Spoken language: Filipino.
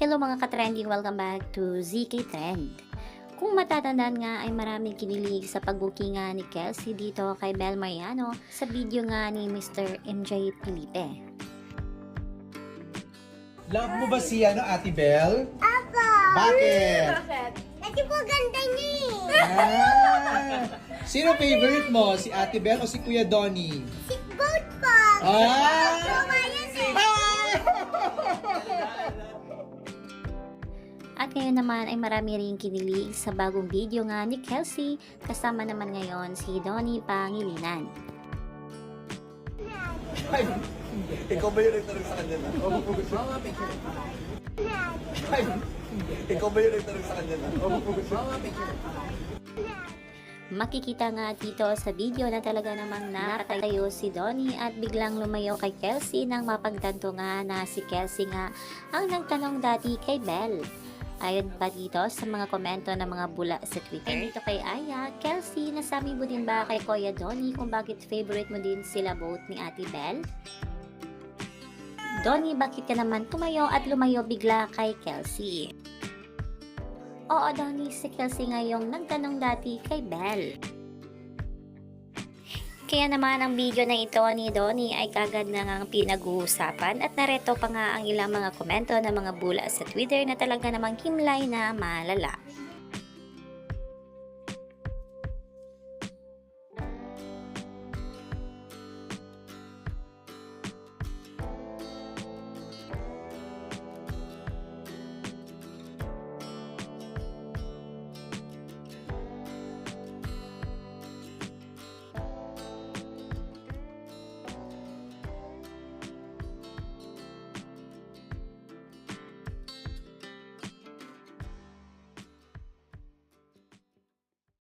Hello mga ka-trending, welcome back to ZK Trend. Kung matatandaan nga ay maraming kinilig sa pagbukingan ni Kelsey dito kay Bel Mariano sa video nga ni Mr. MJ Felipe. Love mo ba si ano, Ate Belle? Apo! Bakit? Bakit? Kasi po ganda niya eh. Ah, sino favorite mo? Si Ate Belle o si Kuya Donnie? Si Boat po. Ah! Kawayan eh. At ngayon naman ay marami rin kinilig sa bagong video nga ni Kelsey kasama naman ngayon si Donnie Pangilinan. Ikaw ba yung nagtanong sa kanya na? Ay, Ikaw ba yung nagtanong sa kanya na? Makikita nga dito sa video na talaga namang nakatayo si Donnie at biglang lumayo kay Kelsey nang mapagtanto nga na si Kelsey nga ang nagtanong dati kay Belle. Ayon pa dito sa mga komento ng mga bula sa Twitter. Ay dito kay Aya, Kelsey, nasabi mo din ba kay Kuya Donnie kung bakit favorite mo din sila both ni Ate Belle? Donnie, bakit ka naman tumayo at lumayo bigla kay Kelsey? Oo, Donnie, si Kelsey ngayong nagtanong dati kay Belle. Kaya naman ang video na ito ni Donnie ay kagad na ngang pinag-uusapan at nareto pa nga ang ilang mga komento ng mga bula sa Twitter na talaga namang kimlay na malala.